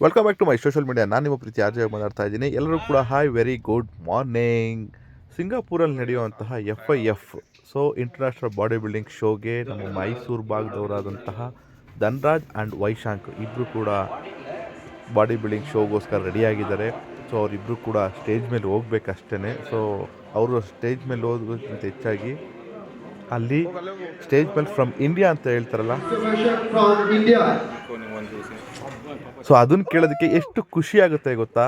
Welcome back to my social media ನಾನು ನಿಮ್ಮ Preethi RJ ಮಾತಾಡ್ತಾ ಇದ್ದೀನಿ. ಎಲ್ಲರೂ ಕೂಡ ಹಾಯ್ ವೆರಿ ಗುಡ್ ಮಾರ್ನಿಂಗ್ ಸಿಂಗಾಪುರಲ್ಲಿ ನಡೆಯುವಂತಹ F I F so international body building ಶೋಗೆ ನಮ್ಮ ಮೈಸೂರು ಭಾಗದವರಾದಂತಹ ಧನ್ರಾಜ್ ಆ್ಯಂಡ್ ವೈಶಾಂಕ್ ಇಬ್ಬರು ಕೂಡ ಬಾಡಿ ಬಿಲ್ಡಿಂಗ್ ಶೋಗೋಸ್ಕರ ರೆಡಿಯಾಗಿದ್ದಾರೆ ಸೊ ಅವರಿಬ್ಬರು ಕೂಡ ಸ್ಟೇಜ್ ಮೇಲೆ ಹೋಗ್ಬೇಕಷ್ಟೇ ಸೊ ಅವರು ಸ್ಟೇಜ್ ಮೇಲೆ ಹೋಗೋದಕ್ಕಿಂತ ಹೆಚ್ಚಾಗಿ ಅಲ್ಲಿ ಸ್ಟೇಜ್ ಮೇಲೆ ಫ್ರಮ್ ಇಂಡಿಯಾ ಅಂತ ಹೇಳ್ತಾರಲ್ಲ. ಸೊ ಅದನ್ನು ಕೇಳೋದಕ್ಕೆ ಎಷ್ಟು ಖುಷಿ ಆಗುತ್ತೆ ಗೊತ್ತಾ?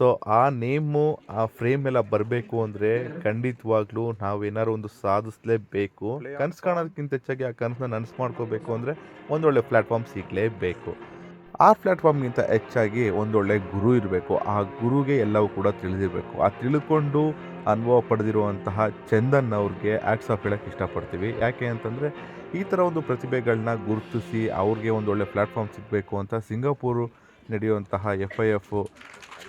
ಸೊ ಆ ನೇಮು ಆ ಫ್ರೇಮ್ ಎಲ್ಲ ಬರಬೇಕು ಅಂದರೆ ಖಂಡಿತವಾಗ್ಲೂ ನಾವೇನಾದ್ರು ಒಂದು ಸಾಧಿಸಲೇಬೇಕು. ಕನಸು ಕಾಣೋದಕ್ಕಿಂತ ಹೆಚ್ಚಾಗಿ ಆ ಕನಸನ್ನ ನನಸು ಮಾಡ್ಕೋಬೇಕು ಅಂದರೆ ಒಂದೊಳ್ಳೆ ಪ್ಲಾಟ್ಫಾರ್ಮ್ ಸಿಗಲೇಬೇಕು. ಆ ಪ್ಲ್ಯಾಟ್ಫಾರ್ಮ್ಗಿಂತ ಹೆಚ್ಚಾಗಿ ಒಂದೊಳ್ಳೆ ಗುರು ಇರಬೇಕು. ಆ ಗುರುಗೆ ಎಲ್ಲವೂ ಕೂಡ ತಿಳಿದಿರಬೇಕು. ಆ ತಿಳ್ಕೊಂಡು ಅನುಭವ ಪಡೆದಿರುವಂತಹ ಚಂದನ್ ಅವ್ರಿಗೆ ಆ್ಯಕ್ಟ್ಸ್ ಆಫ್ ಹೇಳೋಕ್ಕೆ ಇಷ್ಟಪಡ್ತೀವಿ. ಯಾಕೆ ಅಂತಂದರೆ, ಈ ಥರ ಒಂದು ಪ್ರತಿಭೆಗಳನ್ನ ಗುರುತಿಸಿ ಅವ್ರಿಗೆ ಒಳ್ಳೆ ಪ್ಲ್ಯಾಟ್ಫಾರ್ಮ್ ಸಿಗಬೇಕು ಅಂತ ಸಿಂಗಾಪುರು ನಡೆಯುವಂತಹ ಎಫ್ ಐ ಎಫ್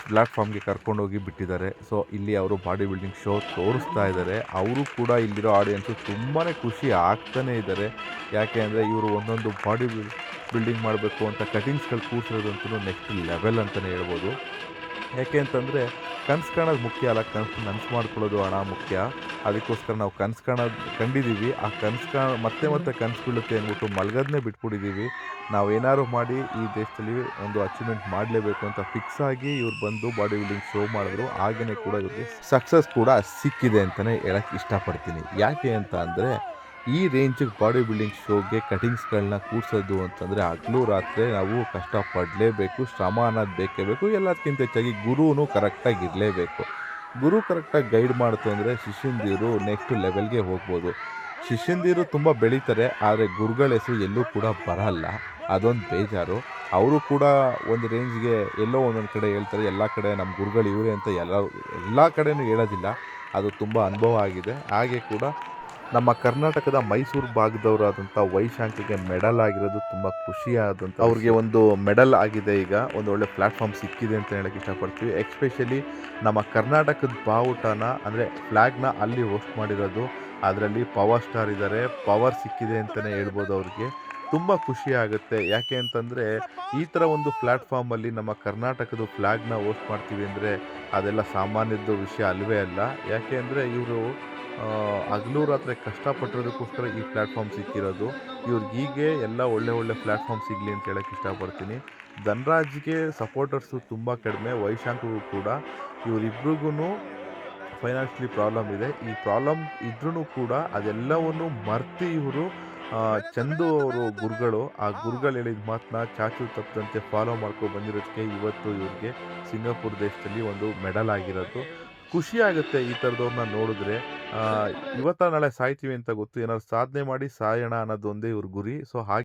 ಪ್ಲ್ಯಾಟ್ಫಾರ್ಮ್ಗೆ ಕರ್ಕೊಂಡೋಗಿ ಬಿಟ್ಟಿದ್ದಾರೆ. ಸೊ ಇಲ್ಲಿ ಅವರು ಬಾಡಿ ಬಿಲ್ಡಿಂಗ್ ಶೋ ತೋರಿಸ್ತಾ ಇದ್ದಾರೆ. ಅವರು ಕೂಡ ಇಲ್ಲಿರೋ ಆಡಿಯನ್ಸು ತುಂಬಾ ಖುಷಿ ಆಗ್ತಾನೇ ಇದ್ದಾರೆ. ಯಾಕೆ ಅಂದರೆ, ಇವರು ಒಂದೊಂದು ಬಾಡಿ ಬಿಲ್ ಬಿಲ್ಡಿಂಗ್ ಮಾಡಬೇಕು ಅಂತ ಕಟಿಂಗ್ಸ್ಗಳು ಕೂರಿಸಿರೋದಂತೂ ನೆಕ್ಸ್ಟ್ ಲೆವೆಲ್ ಅಂತಲೇ ಹೇಳ್ಬೋದು. ಯಾಕೆ ಅಂತಂದರೆ ಕನಸು ಕಾಣೋದು ಮುಖ್ಯ ಅಲ್ಲ ಕನಸು ನನಸು ಮಾಡ್ಕೊಳ್ಳೋದು ಹಣ ಮುಖ್ಯ. ಅದಕ್ಕೋಸ್ಕರ ನಾವು ಕನಸು ಕಾಣೋದು ಕಂಡಿದ್ದೀವಿ ಆ ಕನಸು ಕಾಣ ಮತ್ತೆ ಮತ್ತೆ ಕನಸು ಬೀಳುತ್ತೆ ಅಂದ್ಬಿಟ್ಟು ಮಲಗೋದನ್ನೇ ಬಿಟ್ಬಿಟ್ಟಿದ್ದೀವಿ ನಾವೇನಾದ್ರು ಮಾಡಿ ಈ ದೇಶದಲ್ಲಿ ಒಂದು ಅಚೀವ್ಮೆಂಟ್ ಮಾಡಲೇಬೇಕು ಅಂತ ಫಿಕ್ಸ್ ಆಗಿ ಇವ್ರು ಬಂದು ಬಾಡಿ ಬಿಲ್ಡಿಂಗ್ ಶೋ ಮಾಡಿದ್ರು. ಹಾಗೆಯೇ ಕೂಡ ಇವ್ರಿಗೆ ಸಕ್ಸಸ್ ಕೂಡ ಸಿಕ್ಕಿದೆ ಅಂತಲೇ ಹೇಳಕ್ಕೆ ಇಷ್ಟಪಡ್ತೀನಿ. ಯಾಕೆ ಅಂತ ಅಂದರೆ ಈ ರೇಂಜಿಗೆ ಬಾಡಿ ಬಿಲ್ಡಿಂಗ್ ಶೋಗೆ ಕಟಿಂಗ್ಸ್ಗಳನ್ನ ಕೂರಿಸೋದು ಅಂತಂದರೆ ಹಗಲು ರಾತ್ರಿ ನಾವು ಕಷ್ಟಪಡಲೇಬೇಕು, ಶ್ರಮ ಅನ್ನೋದು ಬೇಕೇ ಬೇಕು ಎಲ್ಲದಕ್ಕಿಂತ ಹೆಚ್ಚಾಗಿ ಗುರುನು ಕರೆಕ್ಟಾಗಿ ಇರಲೇಬೇಕು. ಗುರು ಕರೆಕ್ಟಾಗಿ ಗೈಡ್ ಮಾಡ್ತು ಅಂದರೆ ಶಿಷ್ಯಂದಿರು ನೆಕ್ಸ್ಟ್ ಲೆವೆಲ್ಗೆ ಹೋಗ್ಬೋದು. ಶಿಷ್ಯಂದಿರು ತುಂಬ ಬೆಳೀತಾರೆ, ಆದರೆ ಗುರುಗಳ ಹೆಸರು ಎಲ್ಲೂ ಕೂಡ ಬರಲ್ಲ. ಅದೊಂದು ಬೇಜಾರು. ಅವರು ಕೂಡ ಒಂದು ರೇಂಜ್ಗೆ ಎಲ್ಲೋ ಒಂದೊಂದು ಕಡೆ ಹೇಳ್ತಾರೆ, ಎಲ್ಲ ಕಡೆ ನಮ್ಮ ಗುರುಗಳು ಇವರೇ ಅಂತ ಎಲ್ಲ ಎಲ್ಲ ಕಡೆಯೂ ಹೇಳೋದಿಲ್ಲ. ಅದು ತುಂಬ ಅನುಭವ ಆಗಿದೆ. ಹಾಗೆ ಕೂಡ ನಮ್ಮ ಕರ್ನಾಟಕದ ಮೈಸೂರು ಭಾಗದವರಾದಂಥ ವೈಶಾಂಕಿಗೆ ಮೆಡಲ್ ಆಗಿರೋದು ತುಂಬ ಖುಷಿಯಾದಂಥ ಅವ್ರಿಗೆ ಒಂದು ಮೆಡಲ್ ಆಗಿದೆ ಈಗ ಒಂದು ಒಳ್ಳೆ ಪ್ಲಾಟ್ಫಾರ್ಮ್ ಸಿಕ್ಕಿದೆ ಅಂತ ಹೇಳಕ್ಕೆ ಇಷ್ಟಪಡ್ತೀವಿ. ಎಕ್ಸ್ಪೆಷಲಿ ನಮ್ಮ ಕರ್ನಾಟಕದ ಬಾವುಟನ ಅಂದರೆ ಫ್ಲ್ಯಾಗ್ನ ಅಲ್ಲಿ ಹೋಸ್ಟ್ ಮಾಡಿರೋದು. ಅದರಲ್ಲಿ ಪವರ್ ಸ್ಟಾರ್ ಇದ್ದಾರೆ ಪವರ್ ಸಿಕ್ಕಿದೆ ಅಂತಲೇ ಹೇಳ್ಬೋದು ಅವ್ರಿಗೆ. ತುಂಬ ಖುಷಿ ಆಗುತ್ತೆ ಯಾಕೆ ಅಂತಂದರೆ ಈ ಥರ ಒಂದು ಪ್ಲ್ಯಾಟ್ಫಾರ್ಮಲ್ಲಿ ನಮ್ಮ ಕರ್ನಾಟಕದ ಫ್ಲ್ಯಾಗ್ನ ಹೋಸ್ಟ್ ಮಾಡ್ತೀವಿ ಅಂದರೆ ಅದೆಲ್ಲ ಸಾಮಾನ್ಯದ ವಿಷಯ ಅಲ್ವೇ ಅಲ್ಲ. ಯಾಕೆ ಅಂದರೆ ಇವರು ಹಗಲು ರಾತ್ರಿ ಕಷ್ಟಪಟ್ಟಿರೋದಕ್ಕೋಸ್ಕರ ಈ ಪ್ಲ್ಯಾಟ್ಫಾರ್ಮ್ ಸಿಕ್ಕಿರೋದು. ಇವ್ರಿಗೆ ಹೀಗೆ ಎಲ್ಲ ಒಳ್ಳೆ ಒಳ್ಳೆ ಪ್ಲ್ಯಾಟ್ಫಾರ್ಮ್ ಸಿಗಲಿ ಅಂತ ಹೇಳೋಕ್ಕೆ ಇಷ್ಟಪಡ್ತೀನಿ. ಧನ್ರಾಜ್ಗೆ ಸಪೋರ್ಟರ್ಸು ತುಂಬ ಕಡಿಮೆ, ವೈಶಾಂಕ್ಗೂ ಕೂಡ. ಇವರಿಬ್ರಿಗೂ ಫೈನಾನ್ಷಿಯಲಿ ಪ್ರಾಬ್ಲಮ್ ಇದೆ. ಈ ಪ್ರಾಬ್ಲಮ್ ಇದ್ರೂ ಕೂಡ ಅದೆಲ್ಲವನ್ನು ಮರ್ತಿ ಇವರು ಚಂದು ಅವರು ಗುರುಗಳು. ಆ ಗುರುಗಳು ಹೇಳಿದ ಮಾತನ್ನ ಚಾಚು ತಪ್ಪದಂತೆ ಫಾಲೋ ಮಾಡ್ಕೊಂಡು ಬಂದಿರೋದಕ್ಕೆ ಇವತ್ತು ಇವ್ರಿಗೆ ಸಿಂಗಾಪುರ್ ದೇಶದಲ್ಲಿ ಒಂದು ಮೆಡಲ್ ಆಗಿರೋದು. ಖುಷಿ ಆಗುತ್ತೆ ಈ ಥರದವ್ರನ್ನ ನೋಡಿದ್ರೆ. ಇವತ್ತ ನಾಳೆ ಸಾಯ್ತೀವಿ ಅಂತ ಗೊತ್ತು. ಏನಾದ್ರು ಸಾಧನೆ ಮಾಡಿ ಸಾಯೋಣ ಅನ್ನೋದು ಒಂದೇ ಇವ್ರ ಗುರಿ. ಸೊ ಹಾಗೆ